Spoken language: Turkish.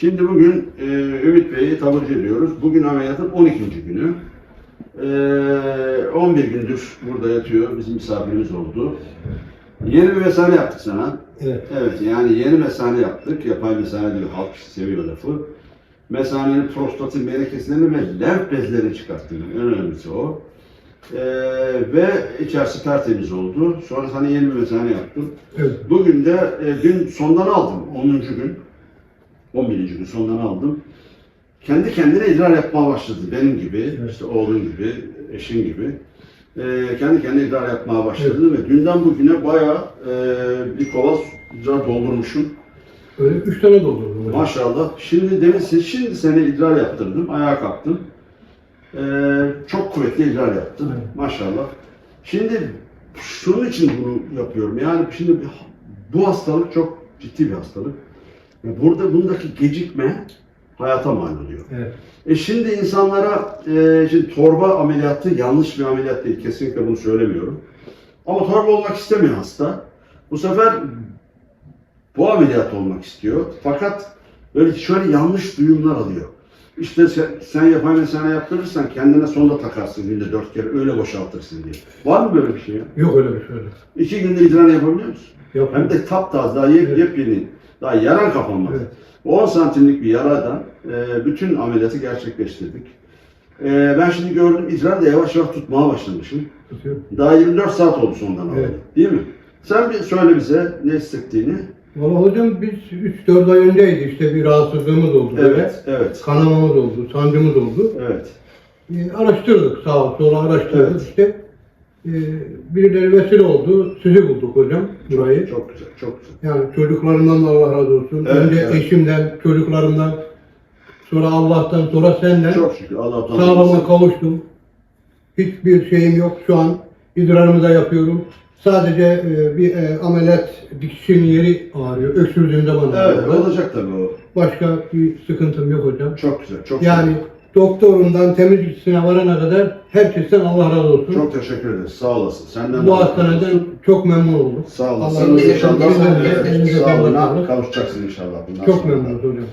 Şimdi bugün e, Ümit Bey'i taburcu ediyoruz. Bugün ameliyatın 12. günü. E, 11 gündür burada yatıyor. Bizim misafirimiz oldu. Yeni bir mesane yaptık sana. Evet. Evet yani yeni mesane yaptık. Yapay mesane diyor. Halk seviyor lafı. Mesanenin prostatın melekeslerini ve lenf bezlerini çıkarttık. En önemlisi o. Ee, ve içerisi tertemiz oldu. Sonra sana yeni bir mesane yaptım. Evet. Bugün de e, dün sondan aldım. 10. gün. 11. gün sondan aldım. Kendi kendine idrar yapmaya başladı. Benim gibi, Evet. işte oğlun gibi, eşin gibi. Ee, kendi kendine idrar yapmaya başladı ve dünden bugüne bayağı e, bir kova idrar doldurmuşum. Öyle üç tane doldurdum hocam. Maşallah. Şimdi demin şimdi seni idrar yaptırdım. Ayağa kalktım. Ee, çok kuvvetli idrar yaptım. Evet. Maşallah. Şimdi şunun için bunu yapıyorum. Yani şimdi bu hastalık çok ciddi bir hastalık. Ve Burada bundaki gecikme hayata mal oluyor. Evet. E şimdi insanlara e, şimdi torba ameliyatı yanlış bir ameliyat değil. Kesinlikle bunu söylemiyorum. Ama torba olmak istemiyor hasta. Bu sefer bu ameliyat olmak istiyor. Fakat böyle şöyle yanlış duyumlar alıyor. İşte sen, sen yapay mesane yaptırırsan kendine sonda takarsın günde dört kere öyle boşaltırsın diye. Var mı böyle bir şey ya? Yok öyle bir şey öyle. İki günde idrar yapabiliyor musun? Yok. Hem de taptaze daha yep, Evet. yepyeni. Daha yaran kapanmaz. Evet. 10 santimlik bir yaradan e, bütün ameliyatı gerçekleştirdik. E, ben şimdi gördüm idrar da yavaş yavaş tutmaya başlamışım. Tutuyor. Daha 24 saat oldu sondan Evet. alalı. Değil mi? Sen bir söyle bize ne hissettiğini. Valla hocam biz 3-4 ay önceydi işte bir rahatsızlığımız oldu. böyle. Evet, evet, Kanamamız oldu, sancımız oldu. evet. E, araştırdık sağa sola araştırdık Evet. işte. E, birileri vesile oldu. Sizi bulduk hocam burayı. Çok güzel, çok güzel. Yani çocuklarımdan da Allah razı olsun. Evet, Önce evet. eşimden, çocuklarımdan, sonra Allah'tan, sonra senden Çok şükür Allah'tan. sağlama kavuştum. Hiçbir şeyim yok şu an. İdrarımı da yapıyorum. Sadece e, bir e, ameliyat dikişin yeri ağrıyor. Öksürdüğüm zaman Evet, ağrıyor. olacak tabii o. Başka bir sıkıntım yok hocam. Çok güzel, çok Yani doktorundan temizlikçisine varana kadar herkesten Allah razı olsun. Çok teşekkür ederiz. Sağ olasın. Senden Bu de- hastaneden çok memnun oldum. Sağ Allah olasın. razı olsun. İnşallah Elinize- sağlığına sağlık. kavuşacaksın inşallah. bundan Çok sonra. memnunuz hocam.